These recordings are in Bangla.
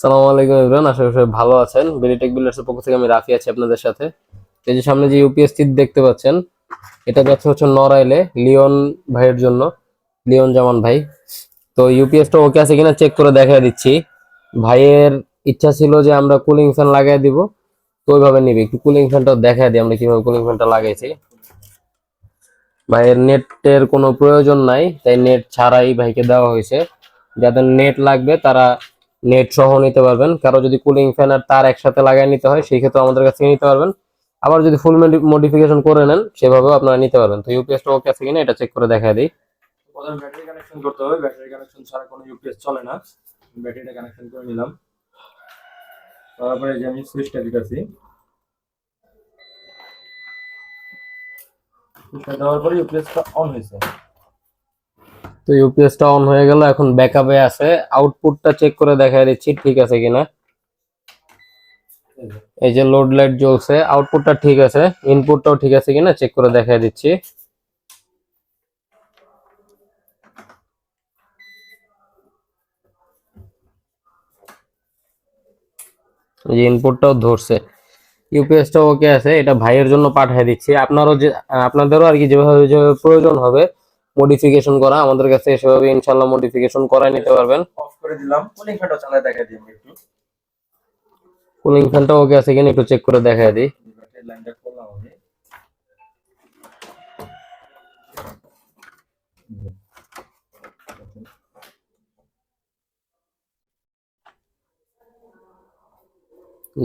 সালামু আলাইকুম ইমরান, আশা করি ভালো আছেন। বেরিটেক বিল্ডার্সের পক্ষ থেকে আমি রাফি আছি আপনাদের সাথে। এই যে সামনে যে ইউপিএস টি দেখতে পাচ্ছেন, এটা যাচ্ছে হচ্ছে নড়াইলে লিওন ভাইয়ের জন্য, লিওন জামান ভাই। তো ইউপিএসটা ওকে আছে কিনা চেক করে দেখা দিচ্ছি। ভাইয়ের ইচ্ছা ছিল যে আমরা কুলিং ফ্যান লাগাই দিব, তো ওইভাবে নিবি। একটু কুলিং ফ্যানটা দেখা দিই আমরা কীভাবে কুলিং ফ্যানটা লাগাইছি। ভাইয়ের নেটের কোনো প্রয়োজন নাই, তাই নেট ছাড়াই ভাইকে দেওয়া হয়েছে। যাদের নেট লাগবে তারা নেট সহ নিতে পারবেন। কারও যদি কুলিং ফ্যান আর তার একসাথে লাগাই নিতে হয়, সেই ক্ষেত্রে আমাদের কাছ নিতে পারবেন। আবার যদি ফুল মডিফিকেশন করে নেন, সেভাবেও আপনারা নিতে পারবেন। তো ইউপিএসটা ওকে আছে কিনা এটা চেক করে দেখা দিই। প্রথমে ব্যাটারি কানেকশন করতে হবে। ব্যাটারি কানেকশন ছাড়া কোনো ইউপিএস চলে না। ব্যাটারিটা কানেকশন করে নিলাম। তারপরে যে আমি সুইচটা দিতেছি। সুইচটা দেওয়ার পরে ইউপিএসটা অন হয়েছে। তো ইউপিএসটা অন হয়ে গেল এখন ব্যাকআপে আছে। আউটপুটটা চেক করে দেখা দিচ্ছি ঠিক আছে কিনা। এই যে, লোড লাইট জ্বলছে আউটপুটটা ঠিক আছে ইনপুটটাও ঠিক আছে কিনা চেক করে দেখা দিচ্ছি। যে ইনপুটটাও ধরছে। ইউপিএসটা ওকে আছে এটা ভাইয়ের জন্য পাঠিয়ে দিচ্ছি। আপনারও যে আপনাদেরও আর কি যেভাবে প্রয়োজন হবে মডিফিকেশন করা আমাদের কাছে সেভাবে ইনশাল্লাহ মডিফিকেশন করাই নিতে পারবেন। অফ করে দিলাম। কুলিং ফ্যানটা চালায় দেখা দিই একটু। কুলিং ফ্যানটা ওকে আছে কিনা একটু চেক করে দেখা দিই। লাইনটা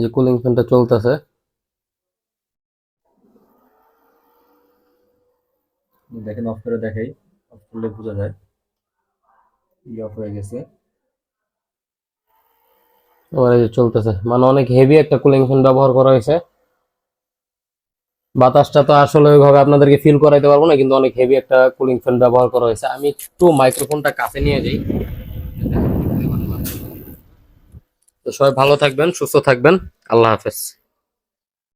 যে কুলিং ফ্যানটা চলতেছে। দেখেন অফ করে দেখাই। অফ করলে বোঝা যায়। ই অফ হয়ে গেছে। এই যে চলতেছে। মানে অনেক হেভি একটা কুলিং ফ্যান ব্যবহার করা হয়েছে। বাতাসটা তো আসলে ওইভাবে আপনাদেরকে ফিল করাইতে পারব না, কিন্তু অনেক হেভি একটা কুলিং ফ্যান ব্যবহার করা হয়েছে। আমি একটু মাইক্রোফোনটা কাছে নিয়ে যাই। তো সবাই ভালো থাকবেন, সুস্থ থাকবেন। আল্লাহ হাফেজ।